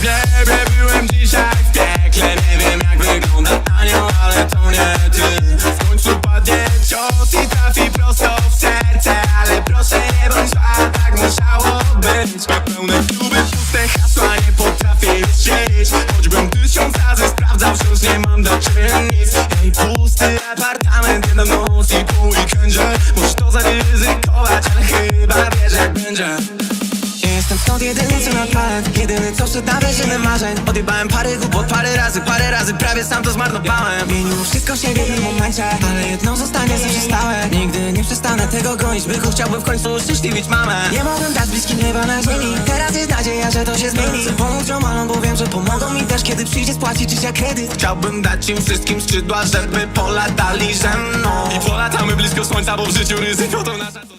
źle, byłem dzisiaj w piekle. Nie wiem jak wygląda anioł, ale to nie ty. W końcu padnie cios i trafi prosto w serce Ale proszę nie bądź zła, tak musiało być. Pełne kluby, puste hasła, nie potrafię już żyć Choćbym tysiąc razy sprawdzał, wciąż nie mam dla ciebie nic. Ej, pusty apartament, jedną noc i pół i kędzie to zaryzykować, ale chyba wiesz jak będzie. Jedyny co na talent Jedyny co przed nawyżynę marzeń. Odjebałem parę głupot parę razy, parę razy Prawie sam to zmarnowałem. Zmieniło wszystko się w jednym momencie Ale jedno zostanie zawsze stałe Nigdy nie przestanę tego gonić Bychu chciałbym w końcu uszczęśliwić mamę. Nie mogłem dać bliskim nieba na ziemi. Teraz jest nadzieja, że to się zmieni. Chcę pomóc ziomalom, bo wiem, że pomogą mi też Kiedy przyjdzie spłacić życia kredyt. Chciałbym dać im wszystkim skrzydła, żeby polatali ze mną. I polatamy blisko słońca, bo w życiu ryzyko to nasza